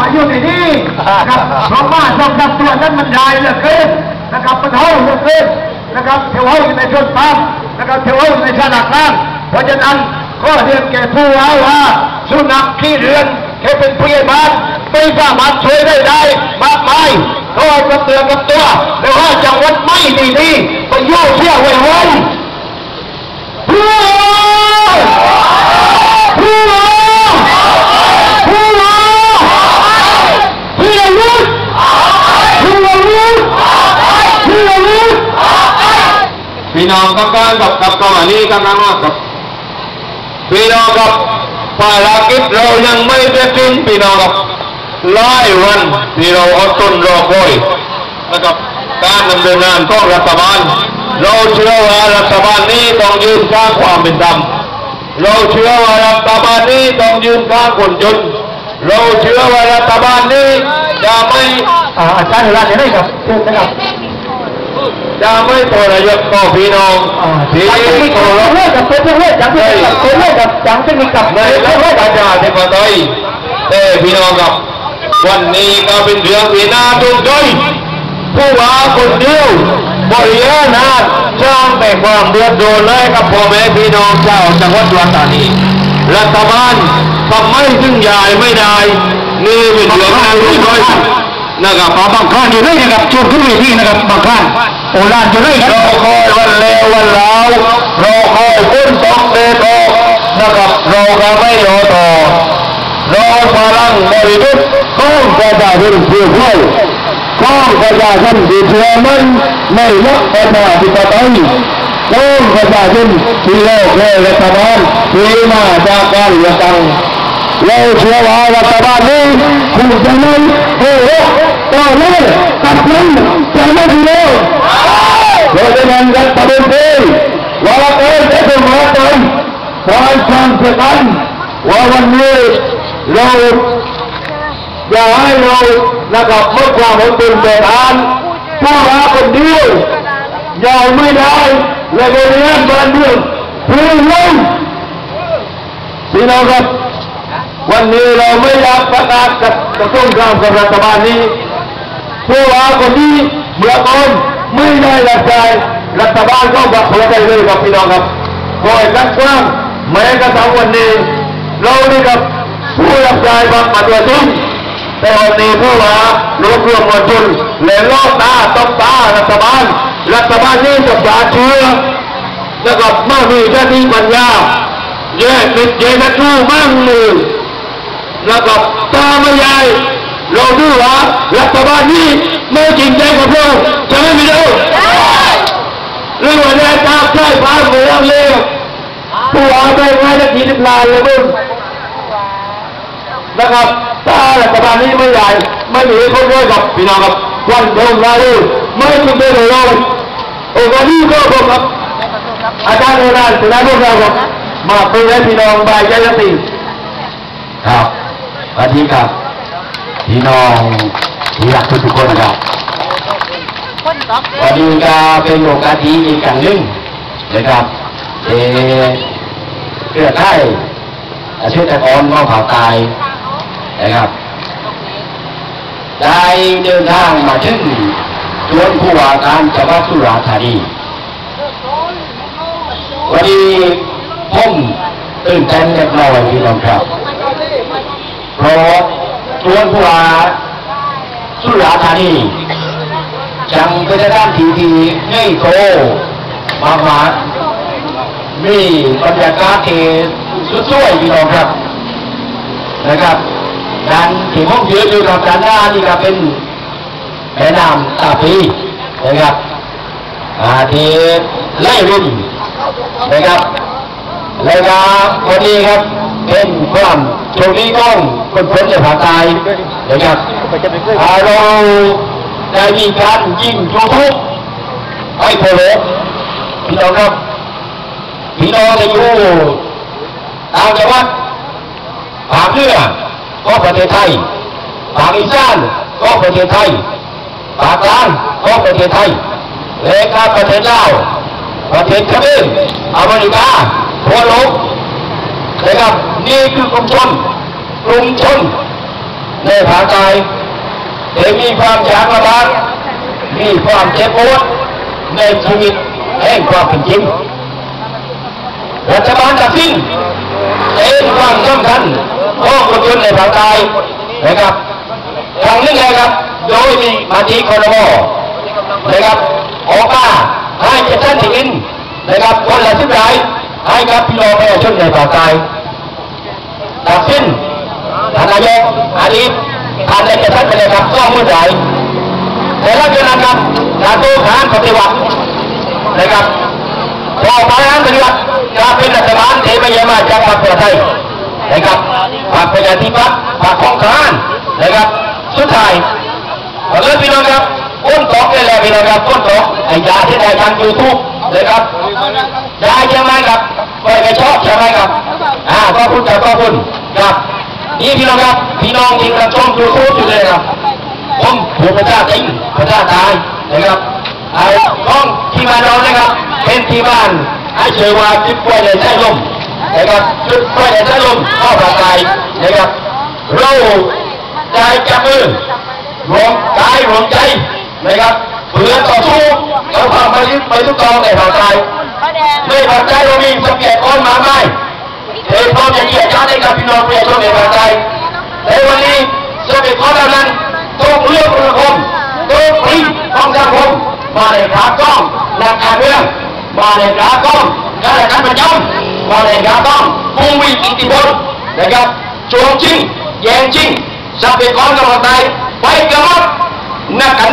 มาอยู่ในนี้นะครับเพราะว่าสองสามตัวนั้นมันใหญ่เหลือเกินนะครับมันเท่าเหลือเกินนะครับเทวาอยู่ในชนตามนะครับเทวาอยู่ในชาติกลางเพราะฉะนั้นก็เรียนแก่ผู้ว่าว่าสุนัขที่เรือนแค่เป็นผู้ใหญ่บ้านไม่สามารถช่วยได้ได้มากมายก็กระเตือนกับตัวแล้วว่าจังหวัดไม่ดีดีๆไปโย่เที่ยวไว้ไว้เพื่อเพื่อเพื่อเพื่อยุทธเพื่อยุทธเพื่อยุทธ พี่น้องต้อง การกับกับกรณีกำลังว่ากับพี่น้องกับภารกิจเรายังไม่เสร็จสิ้นพี่น้องกับหลายวันที่เราอดทนรอคอยนะครับการดำเนินงานของรัฐบาล เราเชื่อว่ารัฐบาลนี้ต้องยืนข้างความเป็นธรรมเราเชื่อว่ารัฐบาลนี้ต้องยืนข้างคนจนเราเชื่อว่ารัฐบาลนี้จะไม่อาอาจารย์เวลาจะได้ครับเชิญนะครับ จะไม่ทรยศต่อพี่น้องที่เทคนิคเคารพเรื่องกับเพื่อนเพื่อนจังเทคนิคกับเพื่อนเพื่อนกับจังเทคนิคกับในเพื่อนรัเพื่อนฐกับประชาธิปไตยแต่พี่น้องครับ วันนี้ก็เป็นเรื่องที่น่าทุกข์ใจผู้ว่าคนเดียวบริหารงานสร้างแต่ความเดือดร้อนให้กับพ่อแม่พี่น้องชาวจังหวัดอุดรธานีรัฐบาลทำไม่ถึงยายไม่ได้นี่เป็นเรื่องน่าทุกข์ใจนะครับบางข้านอยู่ด้วยนะครับชวนขึ้นเวทีนะครับบางข้าน โอรานอยู่ด้วยรอคอยวันเลววันเลาวรอคอยฝนตกเดตกนะครับราก็ไม่รอต่อรอพลังบริสุทธิ์ของประชาชนเพื่อผู้ของประชาชนที่เชื่อมั่นในรัฐประชาธิปไตยของประชาชนที่โลกในรัฐบาลที่มาจากการเลือกตั้งเราเชื่อว่ารัฐบาลนี้คงจะไม่โอ้โหก บนั้นจะไม่ดีเลยเราะฉะนั้นรัฐบาลที่ว่าเราจะต้องมาทำความสำคัญว่าวันนี้เราอย่าให้เรานะครับเมื่อความอดทนแต่ทานผู้ว่าคนเดียวยอมไม่ได้และบริหารบ้านเมืองพื้นลงพี่น้องครับวันนี้เราไม่อยากประกาศกับกระทรวงการกับรัฐบาลนี้ ผู้ว่าคนนี้เมื่อก่อนไม่ได้รับใจรัฐบาลก็บักหัวใจเลยครับพี่น้องครับคอยกันกว้างแม้กระทั่งวันนี้ เรานี่ครับผู้รับใจบางปัจจุบันแต่วันนี้ผู้ว่ารวบรวมมวลชนและลอบตาต้องตารัฐบาล รัฐบาลนี้จะสาเชื้อนะครับไม่มีหน้าที่ปัญญาแยกติดเยนัทูมั่งมือแล้วก็ตาไม่ใหญ่ เราดูว่ารัฐบาลนี้ไม่จริงใจกับเราจะไม่มีเราเรื่องวันนี้ตามใช่พาเมืองเลยผู้ว่าไปงานละกี่สิบล้านเลยมึงนะครับถ้ารัฐบาลนี้ไม่ใหญ่ไม่มีคนด้วยกับพี่น้องกับวันโดมราลูไม่จริงใจกับเราโอ้วันนี้ก็ผมครับอาจารย์โอรานสุนัขพวกเราครับมาเป็นให้พี่น้องบายใจยติครับสวัสดีครับ พี่น้องที่รักทุกๆคนนะครับวันนี้ก็เป็นโอกาสดีอีกครั้งหนึ่งนะครับเออเครือข่ายเกษตรกรมองเผาตายนะครับได้เดินทางมาถึงสวนผู้ว่าการจังหวัดสุราษฎร์ธานีวันนี้ผมตื่นเต้นเล็กน้อยพี่น้องครับเพราะ สวนผู้ว่าสุราธานีจังเป็นด้านทีทีให้โตมากมากๆนี่บรรยากาศที่สุดสวยพี่น้องครับนะครับด้านที่ผมยืนอยู่กับด้านหน้านี่ก็เป็นแม่น้ำตาปีนะครับอาที่ไล่รุ่นนะครับแล้วก็วันนี้ครับ เป็นความโชคดีของคนพ้นในภาคใต้นะครับเราได้มีการยิงยูทูบไอ้โพโลพี่น้องครับพี่น้องที่อยู่ตางจังหวัดภาคเหนือก็ประเทศไทยภาคอีสานก็ประเทศไทยภาคกลางก็ประเทศไทยและก็ประเทศลาวประเทศเขมรอเมริกาทั่วโลกนะครับ นี่คือกลุ่มชนกลุ่มชนในภาใต้แต่มีความยากลำบากมีความเจ็บปวดในชีวิตแห่งความเป็นจริงรัฐบาลตัดสินเองความสำคัญของคนยนต์ในภาคใต้นะครับครั้งนี้นะครับ โดยมีมาทีคอรมอนะครับออกมาให้เจ็ดท่านที่ดินนะครับคนละสิบรายให้กับพี่น้องประชาชนในภาคใต้ดสินท่านนายกอาทิตย์ผ่านในเจ็ดท่านไป เลยครับก็มือไหวแต่ละเดือนนะครับการตู้ขานปฏิวัตินะครับพอพานปฏิวัติจะเป็นรัฐบาลเทไปยมาจากพรรคเพื่อไทยนะครับพรรคประชาธิปัตย์พรรคของทหารนะครับ สุดท้ายขอเลิกพี่น้องครับก้นตอกได้แล้วพี่น้องครับก้นตอกไอ้ยาที่ได้ทางยูทูบนะครับยาใช่ไหมครับไปไปชอบใช่ไหมครับอ่าก็คุณครับก็คุณครับนี่พี่น้องครับพี่น้องที่กำลังชมยูทูบอยู่เลยครับ ผมผมพระเจ้าจริงพระเจ้าตายนะครับไอ้กล้องที่มานเรานะครับ เป็นที่บ้านไอ้เชวาจุดป่วยในไส้ลมนะครับจุดป่วยในไส้ลมก็ปลอดภัยนะครับเราใจจับมือรวมกายรวมใจนะครับเพื่อต่อสู้เราทำไปไปทุกกองในภาคใต้ในภาคใต้เรามีสังเปียก้อนมาไหมเทพร้อมจะเกียรติชาติให้กับพี่น้องประชาชนในภาคใต้ในวันนี้สเปียก้อเหล่านั้น ต้องเรื่องประคมต้องปรีต้องสังคมมาในขากล้องนักการเมืองมาในขากล้องการาชการประจำมาในขากล้องผู้มีอิทธิพลนะครับโจมจริงแย่งจริงสเปียก้อนกำลังใจไปกำลังนักการ